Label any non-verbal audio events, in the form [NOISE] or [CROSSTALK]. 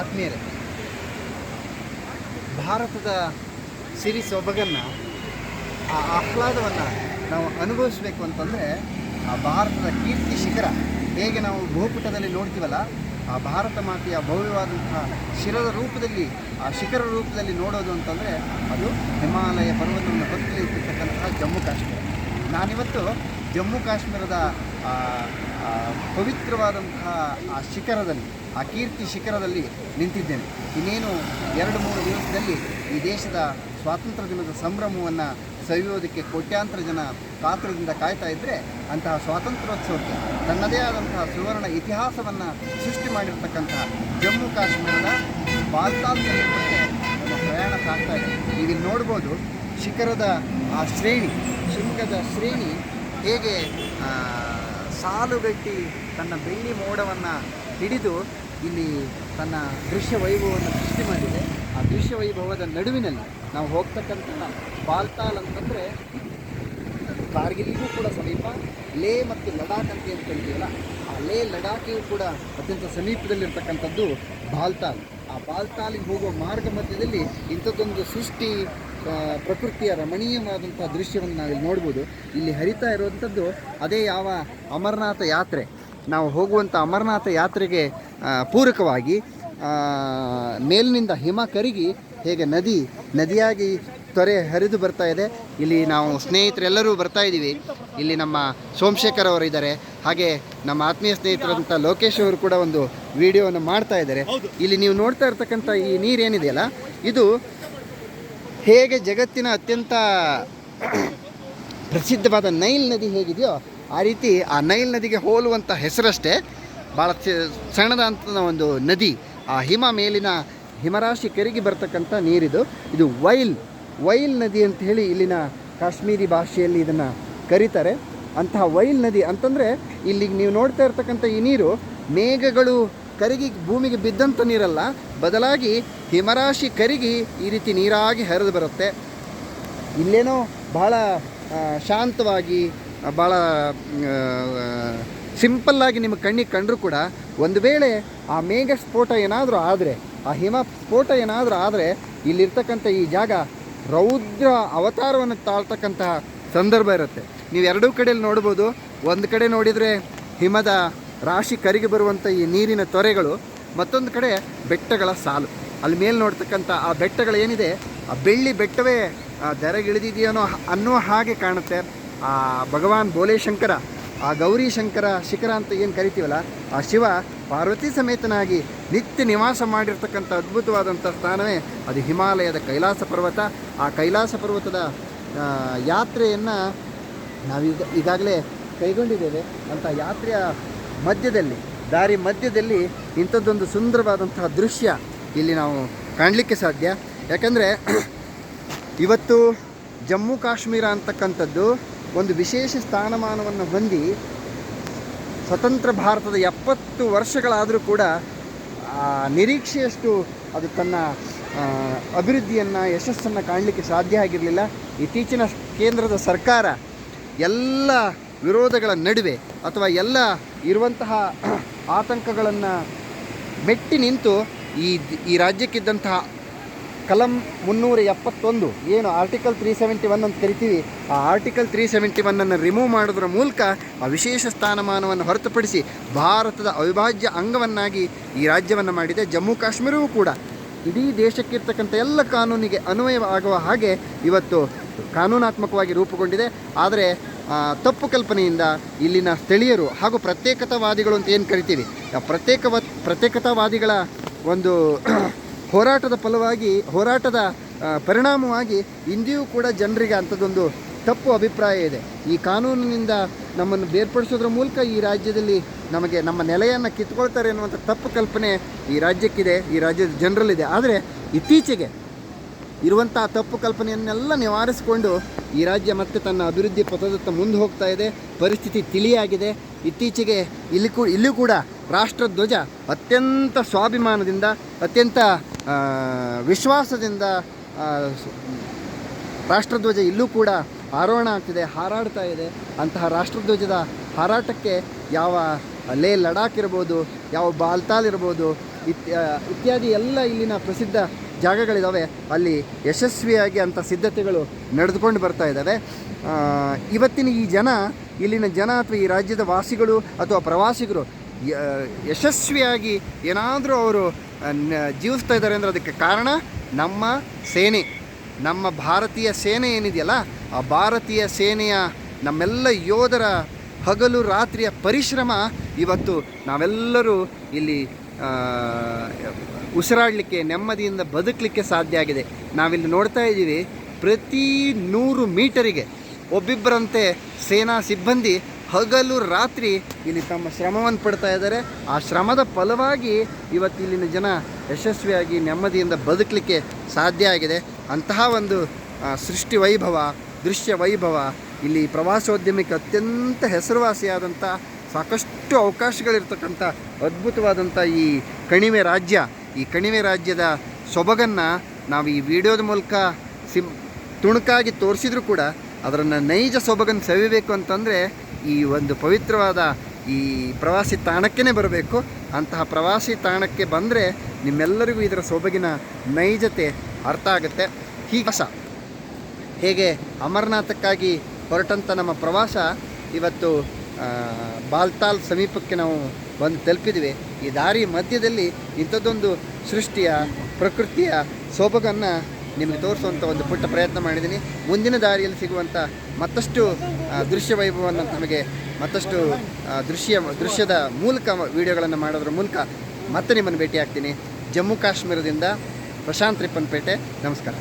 ಆತ್ಮೀಯರೇ, ಭಾರತದ ಸಿರಿ ಸೊಬಗನ್ನು, ಆ ಆಹ್ಲಾದವನ್ನು ನಾವು ಅನುಭವಿಸಬೇಕು ಅಂತಂದರೆ, ಆ ಭಾರತದ ಕೀರ್ತಿ ಶಿಖರ, ಹೇಗೆ ನಾವು ಭೂಪುಟದಲ್ಲಿ ನೋಡ್ತೀವಲ್ಲ, ಆ ಭಾರತ ಮಾತೆಯ ಭವ್ಯವಾದಂತಹ ಶಿರದ ರೂಪದಲ್ಲಿ, ಆ ಶಿಖರ ರೂಪದಲ್ಲಿ ನೋಡೋದು ಅಂತಂದರೆ, ಅದು ಹಿಮಾಲಯ ಪರ್ವತವನ್ನು ಹೊತ್ತು ಇಟ್ಟಿರ್ತಕ್ಕಂತಹ ಜಮ್ಮು ಕಾಶ್ಮೀರ. ನಾನಿವತ್ತು ಜಮ್ಮು ಕಾಶ್ಮೀರದ ಪವಿತ್ರವಾದಂತಹ ಆ ಶಿಖರದಲ್ಲಿ, ಆ ಕೀರ್ತಿ ಶಿಖರದಲ್ಲಿ ನಿಂತಿದ್ದೇನೆ. ಇನ್ನೇನು ಎರಡು ಮೂರು ದಿವಸದಲ್ಲಿ ಈ ದೇಶದ ಸ್ವಾತಂತ್ರ್ಯ ದಿನದ ಸಂಭ್ರಮವನ್ನು ಸವಿಯೋದಕ್ಕೆ ಕೋಟ್ಯಾಂತರ ಜನ ಪಾತ್ರದಿಂದ ಕಾಯ್ತಾ ಇದ್ದರೆ ಅಂತಹ ಸ್ವಾತಂತ್ರ್ಯೋತ್ಸವಕ್ಕೆ ತನ್ನದೇ ಆದಂತಹ ಸುವರ್ಣ ಇತಿಹಾಸವನ್ನು ಸೃಷ್ಟಿ ಮಾಡಿರ್ತಕ್ಕಂತಹ ಜಮ್ಮು ಕಾಶ್ಮೀರದ ಬಾಲ್ತಾಲ್ ಸಮೀಪಕ್ಕೆ ನಮ್ಮ ಪ್ರಯಾಣ ಸಾಗ್ತಾ ಇದೆ. ಈಗ ನೋಡ್ಬೋದು ಶಿಖರದ ಆ ಶ್ರೇಣಿ ಶೃಂಗದ ಶ್ರೇಣಿ ಹೇಗೆ ಸಾಲುಗಟ್ಟಿ ತನ್ನ ಬೆಳ್ಳಿ ಮೋಡವನ್ನು ಹಿಡಿದು ಇಲ್ಲಿ ತನ್ನ ದೃಶ್ಯ ವೈಭವವನ್ನು ಸೃಷ್ಟಿ ಮಾಡಿದೆ. ಆ ದೃಶ್ಯ ವೈಭವದ ನಡುವಿನಲ್ಲಿ ನಾವು ಹೋಗ್ತಕ್ಕಂಥ ಬಾಲ್ತಾಲ್ ಅಂತಂದರೆ ಕಾರ್ಗಿಲ್ಗೂ ಕೂಡ ಸಮೀಪ, ಲೇ ಮತ್ತು ಲಡಾಖ್ ಅಂತ ಏನು ಕರಿತೀವಲ್ಲ, ಆ ಲೇ ಲಡಾಖಿಗೂ ಕೂಡ ಅತ್ಯಂತ ಸಮೀಪದಲ್ಲಿರ್ತಕ್ಕಂಥದ್ದು ಬಾಲ್ತಾಲ್. ಆ ಬಾಲ್ತಾಲಿಗೆ ಹೋಗುವ ಮಾರ್ಗ ಮಧ್ಯದಲ್ಲಿ ಇಂಥದ್ದೊಂದು ಸೃಷ್ಟಿ ಪ್ರಕೃತಿಯ ರಮಣೀಯವಾದಂಥ ದೃಶ್ಯವನ್ನು ನಾವಿಲ್ಲಿ ನೋಡ್ಬೋದು. ಇಲ್ಲಿ ಹರಿತಾ ಇರುವಂಥದ್ದು ಅದೇ ಯಾವ ಅಮರನಾಥ ಯಾತ್ರೆ. ನಾವು ಹೋಗುವಂಥ ಅಮರನಾಥ ಯಾತ್ರೆಗೆ ಪೂರಕವಾಗಿ ಮೇಲಿನಿಂದ ಹಿಮ ಕರಗಿ ಹೇಗೆ ನದಿ ನದಿಯಾಗಿ ತೊರೆ ಹರಿದು ಬರ್ತಾ ಇದೆ. ಇಲ್ಲಿ ನಾವು ಸ್ನೇಹಿತರೆಲ್ಲರೂ ಬರ್ತಾ ಇದ್ದೀವಿ. ಇಲ್ಲಿ ನಮ್ಮ ಸೋಮಶೇಖರ್ ಅವರು ಇದ್ದಾರೆ. ಹಾಗೆ ನಮ್ಮ ಆತ್ಮೀಯ ಸ್ನೇಹಿತರಂತ ಲೋಕೇಶ್ ಅವರು ಕೂಡ ಒಂದು ವಿಡಿಯೋವನ್ನು ಮಾಡ್ತಾ ಇದ್ದಾರೆ. ಇಲ್ಲಿ ನೀವು ನೋಡ್ತಾ ಇರ್ತಕ್ಕಂಥ ಈ ನೀರೇನಿದೆಯಲ್ಲ ಇದು ಹೇಗೆ ಜಗತ್ತಿನ ಅತ್ಯಂತ ಪ್ರಸಿದ್ಧವಾದ ನೈಲ್ ನದಿ ಹೇಗಿದೆಯೋ ಆ ರೀತಿ ಆ ನೈಲ್ ನದಿಗೆ ಹೋಲುವಂಥ ಹೆಸರಷ್ಟೇ ಭಾಳ ಸಣ್ಣದಂತ ಒಂದು ನದಿ. ಆ ಹಿಮ ಮೇಲಿನ ಹಿಮರಾಶಿ ಕರಗಿ ಬರ್ತಕ್ಕಂಥ ನೀರಿದು. ಇದು ವೈಲ್ ವೈಲ್ ನದಿ ಅಂತ ಹೇಳಿ ಇಲ್ಲಿನ ಕಾಶ್ಮೀರಿ ಭಾಷೆಯಲ್ಲಿ ಇದನ್ನು ಕರೀತಾರೆ. ಅಂತಹ ವೈಲ್ ನದಿ ಅಂತಂದರೆ ಇಲ್ಲಿಗೆ ನೀವು ನೋಡ್ತಾ ಇರ್ತಕ್ಕಂಥ ಈ ನೀರು ಮೇಘಗಳು ಕರಗಿ ಭೂಮಿಗೆ ಬಿದ್ದಂಥ ನೀರಲ್ಲ, ಬದಲಾಗಿ ಹಿಮರಾಶಿ ಕರಿಗಿ ಈ ರೀತಿ ನೀರಾಗಿ ಹರಿದು ಬರುತ್ತೆ. ಇಲ್ಲೇನೋ ಭಾಳ ಶಾಂತವಾಗಿ ಭಾಳ ಸಿಂಪಲ್ಲಾಗಿ ನಿಮ್ಮ ಕಣ್ಣಿಗೆ ಕಂಡರೂ ಕೂಡ ಒಂದು ವೇಳೆ ಆ ಮೇಘ ಸ್ಫೋಟ ಏನಾದರೂ ಆದರೆ, ಆ ಹಿಮ ಸ್ಫೋಟ ಏನಾದರೂ ಆದರೆ ಇಲ್ಲಿರ್ತಕ್ಕಂಥ ಈ ಜಾಗ ರೌದ್ರ ಅವತಾರವನ್ನು ತಾಳ್ತಕ್ಕಂತಹ ಸಂದರ್ಭ ಇರುತ್ತೆ. ನೀವು ಎರಡೂ ಕಡೆಯಲ್ಲಿ ನೋಡ್ಬೋದು, ಒಂದು ಕಡೆ ನೋಡಿದರೆ ಹಿಮದ ರಾಶಿ ಕರಿಗೆ ಬರುವಂಥ ಈ ನೀರಿನ ತೊರೆಗಳು ಮತ್ತೊಂದು ಕಡೆ ಬೆಟ್ಟಗಳ ಸಾಲು. ಅಲ್ಲಿ ಮೇಲೆ ನೋಡ್ತಕ್ಕಂಥ ಆ ಬೆಟ್ಟಗಳು ಏನಿದೆ? ಆ ಬೆಳ್ಳಿ ಬೆಟ್ಟವೇ ಆ, ಧರೆಗಿಳಿದಿದೆಯೋ ಅನ್ನೋ ಹಾಗೆ ಕಾಣುತ್ತೆ. ಆ ಭಗವಾನ್ ಬೋಲೇಶಂಕರ ಆ ಗೌರಿ ಶಂಕರ ಶಿಖರ ಅಂತ ಏನು ಕರಿತೀವಲ್ಲ ಆ ಶಿವ ಪಾರ್ವತಿ ಸಮೇತನಾಗಿ ನಿತ್ಯ ನಿವಾಸ ಮಾಡಿರ್ತಕ್ಕಂಥ ಅದ್ಭುತವಾದಂಥ ಸ್ಥಾನವೇ ಅದು ಹಿಮಾಲಯದ ಕೈಲಾಸ ಪರ್ವತ. ಆ ಕೈಲಾಸ ಪರ್ವತದ ಯಾತ್ರೆಯನ್ನು ನಾವೀಗ ಈಗಾಗಲೇ ಕೈಗೊಂಡಿದ್ದೇವೆ. ಅಂಥ ಯಾತ್ರೆಯ ಮಧ್ಯದಲ್ಲಿ, ದಾರಿ ಮಧ್ಯದಲ್ಲಿ ಇಂಥದ್ದೊಂದು ಸುಂದರವಾದಂತಹ ದೃಶ್ಯ ಇಲ್ಲಿ ನಾವು ಕಾಣಲಿಕ್ಕೆ ಸಾಧ್ಯ. ಯಾಕಂದರೆ [CLEARS THROAT] ಇವತ್ತು ಜಮ್ಮು ಕಾಶ್ಮೀರ ಅಂತಕ್ಕಂಥದ್ದು ಒಂದು ವಿಶೇಷ ಸ್ಥಾನಮಾನವನ್ನು ಹೊಂದಿ ಸ್ವತಂತ್ರ ಭಾರತದ ಎಪ್ಪತ್ತು ವರ್ಷಗಳಾದರೂ ಕೂಡ ನಿರೀಕ್ಷೆಯಷ್ಟು ಅದು ತನ್ನ ಅಭಿವೃದ್ಧಿಯನ್ನು, ಯಶಸ್ಸನ್ನು ಕಾಣಲಿಕ್ಕೆ ಸಾಧ್ಯ ಆಗಿರಲಿಲ್ಲ. ಇತ್ತೀಚಿನ ಕೇಂದ್ರದ ಸರ್ಕಾರ ಎಲ್ಲ ವಿರೋಧಗಳ ನಡುವೆ ಅಥವಾ ಎಲ್ಲ ಇರುವಂತಹ ಆತಂಕಗಳನ್ನು ಮೆಟ್ಟಿ ನಿಂತು ಈ ಈ ರಾಜ್ಯಕ್ಕಿದ್ದಂತಹ ಕಲಂ ಮುನ್ನೂರ ಎಪ್ಪತ್ತೊಂದು, ಏನು ಆರ್ಟಿಕಲ್ ತ್ರೀ ಸೆವೆಂಟಿ ಒನ್ ಅಂತ ಕರಿತೀವಿ, ಆ ಆರ್ಟಿಕಲ್ ತ್ರೀ ಸೆವೆಂಟಿ ಒನ್ನನ್ನು ರಿಮೂವ್ ಮಾಡೋದ್ರ ಮೂಲಕ ಆ ವಿಶೇಷ ಸ್ಥಾನಮಾನವನ್ನು ಹೊರತುಪಡಿಸಿ ಭಾರತದ ಅವಿಭಾಜ್ಯ ಅಂಗವನ್ನಾಗಿ ಈ ರಾಜ್ಯವನ್ನು ಮಾಡಿದೆ. ಜಮ್ಮು ಕಾಶ್ಮೀರವೂ ಕೂಡ ಇಡೀ ದೇಶಕ್ಕಿರ್ತಕ್ಕಂಥ ಎಲ್ಲ ಕಾನೂನಿಗೆ ಅನ್ವಯವಾಗುವ ಹಾಗೆ ಇವತ್ತು ಕಾನೂನಾತ್ಮಕವಾಗಿ ರೂಪುಗೊಂಡಿದೆ. ಆದರೆ ತಪ್ಪು ಕಲ್ಪನೆಯಿಂದ ಇಲ್ಲಿನ ಸ್ಥಳೀಯರು ಹಾಗೂ ಪ್ರತ್ಯೇಕತಾವಾದಿಗಳು ಅಂತ ಏನು ಕರಿತೀವಿ? ಆ, ಪ್ರತ್ಯೇಕವ, ಪ್ರತ್ಯೇಕತಾವಾದಿಗಳ ಒಂದು [CLEARS THROAT] ಹೋರಾಟದ ಫಲವಾಗಿ, ಹೋರಾಟದ ಪರಿಣಾಮವಾಗಿ ಇಂದಿಯೂ ಕೂಡ ಜನರಿಗೆ ಅಂಥದ್ದೊಂದು ತಪ್ಪು ಅಭಿಪ್ರಾಯ ಇದೆ. ಈ ಕಾನೂನಿನಿಂದ ನಮ್ಮನ್ನು ಬೇರ್ಪಡಿಸೋದ್ರ ಮೂಲಕ ಈ ರಾಜ್ಯದಲ್ಲಿ ನಮಗೆ, ನಮ್ಮ ನೆಲೆಯನ್ನು ಕಿತ್ಕೊಳ್ತಾರೆ ಅನ್ನುವಂಥ ತಪ್ಪು ಕಲ್ಪನೆ ಈ ರಾಜ್ಯಕ್ಕಿದೆ, ಈ ರಾಜ್ಯದ ಜನರಲ್ಲಿದೆ. ಆದರೆ ಇತ್ತೀಚೆಗೆ ಇರುವಂಥ ತಪ್ಪು ಕಲ್ಪನೆಯನ್ನೆಲ್ಲ ನಿವಾರಿಸಿಕೊಂಡು ಈ ರಾಜ್ಯ ಮತ್ತೆ ತನ್ನ ಅಭಿವೃದ್ಧಿ ಪಥದತ್ತ ಮುಂದೆ ಹೋಗ್ತಾ ಇದೆ. ಪರಿಸ್ಥಿತಿ ತಿಳಿಯಾಗಿದೆ. ಇತ್ತೀಚೆಗೆ ಇಲ್ಲಿ ಕೂ ಇಲ್ಲೂ ಕೂಡ ರಾಷ್ಟ್ರಧ್ವಜ ಅತ್ಯಂತ ಸ್ವಾಭಿಮಾನದಿಂದ, ಅತ್ಯಂತ ವಿಶ್ವಾಸದಿಂದ ರಾಷ್ಟ್ರಧ್ವಜ ಇಲ್ಲೂ ಕೂಡ ಆರೋಹಣ ಆಗ್ತಿದೆ, ಹಾರಾಡ್ತಾ ಇದೆ. ಅಂತಹ ರಾಷ್ಟ್ರಧ್ವಜದ ಹಾರಾಟಕ್ಕೆ ಯಾವ ಲೇ ಲಡಾಖ್ ಇರ್ಬೋದು, ಯಾವ ಬಾಲ್ತಾಲ್ ಇರ್ಬೋದು ಇತ್ ಇತ್ಯಾದಿ ಎಲ್ಲ ಇಲ್ಲಿನ ಪ್ರಸಿದ್ಧ ಜಾಗಗಳಿದ್ದಾವೆ ಅಲ್ಲಿ ಯಶಸ್ವಿಯಾಗಿ ಅಂಥ ಸಿದ್ಧತೆಗಳು ನಡೆದುಕೊಂಡು ಬರ್ತಾ ಇದ್ದಾವೆ ಇವತ್ತಿನ ಈ ಜನ, ಇಲ್ಲಿನ ಜನ ಅಥವಾ ಈ ರಾಜ್ಯದ ವಾಸಿಗಳು ಅಥವಾ ಪ್ರವಾಸಿಗರು ಯಶಸ್ವಿಯಾಗಿ ಏನಾದರೂ ಅವರು ಜೀವಿಸ್ತಾ ಇದ್ದಾರೆ ಅಂದರೆ ಅದಕ್ಕೆ ಕಾರಣ ನಮ್ಮ ಸೇನೆ. ನಮ್ಮ ಭಾರತೀಯ ಸೇನೆ ಏನಿದೆಯಲ್ಲ, ಆ ಭಾರತೀಯ ಸೇನೆಯ ನಮ್ಮೆಲ್ಲ ಯೋಧರ ಹಗಲು ರಾತ್ರಿಯ ಪರಿಶ್ರಮ ಇವತ್ತು ನಾವೆಲ್ಲರೂ ಇಲ್ಲಿ ಉಸಿರಾಡಲಿಕ್ಕೆ, ನೆಮ್ಮದಿಯಿಂದ ಬದುಕಲಿಕ್ಕೆ ಸಾಧ್ಯ ಆಗಿದೆ. ನಾವಿಲ್ಲಿ ನೋಡ್ತಾ ಇದ್ದೀವಿ, ಪ್ರತಿ ನೂರು ಮೀಟರಿಗೆ ಒಬ್ಬಿಬ್ಬರಂತೆ ಸೇನಾ ಸಿಬ್ಬಂದಿ ಹಗಲು ರಾತ್ರಿ ಇಲ್ಲಿ ತಮ್ಮ ಶ್ರಮವನ್ನು ಪಡ್ತಾ ಇದ್ದಾರೆ. ಆ ಶ್ರಮದ ಫಲವಾಗಿ ಇವತ್ತು ಇಲ್ಲಿನ ಜನ ಯಶಸ್ವಿಯಾಗಿ, ನೆಮ್ಮದಿಯಿಂದ ಬದುಕಲಿಕ್ಕೆ ಸಾಧ್ಯ ಆಗಿದೆ. ಅಂತಹ ಒಂದು ಸೃಷ್ಟಿ ವೈಭವ, ದೃಶ್ಯ ವೈಭವ, ಇಲ್ಲಿ ಪ್ರವಾಸೋದ್ಯಮಕ್ಕೆ ಅತ್ಯಂತ ಹೆಸರುವಾಸಿಯಾದಂಥ ಸಾಕಷ್ಟು ಅವಕಾಶಗಳಿರ್ತಕ್ಕಂಥ ಅದ್ಭುತವಾದಂಥ ಈ ಕಣಿವೆ ರಾಜ್ಯ, ಈ ಕಣಿವೆ ರಾಜ್ಯದ ಸೊಬಗನ್ನು ನಾವು ಈ ವಿಡಿಯೋದ ಮೂಲಕ ಸಿಂ ತುಣುಕಾಗಿ ತೋರಿಸಿದ್ರು ಕೂಡ ಅದರನ್ನು ನೈಜ ಸೊಬಗನ್ನು ಸವಿಬೇಕು ಅಂತಂದರೆ ಈ ಒಂದು ಪವಿತ್ರವಾದ ಈ ಪ್ರವಾಸಿ ತಾಣಕ್ಕೇ ಬರಬೇಕು. ಅಂತಹ ಪ್ರವಾಸಿ ತಾಣಕ್ಕೆ ಬಂದರೆ ನಿಮ್ಮೆಲ್ಲರಿಗೂ ಇದರ ಸೊಬಗಿನ ನೈಜತೆ ಅರ್ಥ ಆಗುತ್ತೆ. ಹೊಸ ಹೇಗೆ ಅಮರನಾಥಕ್ಕಾಗಿ ಹೊರಟಂಥ ನಮ್ಮ ಪ್ರವಾಸ ಇವತ್ತು ಬಾಲ್ತಾಲ್ ಸಮೀಪಕ್ಕೆ ನಾವು ಬಂದು ತಲುಪಿದ್ವಿ. ಈ ದಾರಿ ಮಧ್ಯದಲ್ಲಿ ಇಂಥದ್ದೊಂದು ಸೃಷ್ಟಿಯ, ಪ್ರಕೃತಿಯ ಸೊಬಗನ್ನು ನಿಮಗೆ ತೋರಿಸುವಂಥ ಒಂದು ಪುಟ್ಟ ಪ್ರಯತ್ನ ಮಾಡಿದ್ದೀನಿ. ಮುಂದಿನ ದಾರಿಯಲ್ಲಿ ಸಿಗುವಂಥ ಮತ್ತಷ್ಟು ದೃಶ್ಯ ವೈಭವವನ್ನು ನಮಗೆ ಮತ್ತಷ್ಟು ದೃಶ್ಯ, ದೃಶ್ಯದ ಮೂಲಕ ವಿಡಿಯೋಗಳನ್ನು ಮಾಡೋದ್ರ ಮೂಲಕ ಮತ್ತೆ ನಿಮ್ಮನ್ನು ಭೇಟಿ ಆಗ್ತೀನಿ ಜಮ್ಮು ಕಾಶ್ಮೀರದಿಂದ ಪ್ರಶಾಂತ್ ರಿಪ್ಪನ್ಪೇಟೆ. ನಮಸ್ಕಾರ.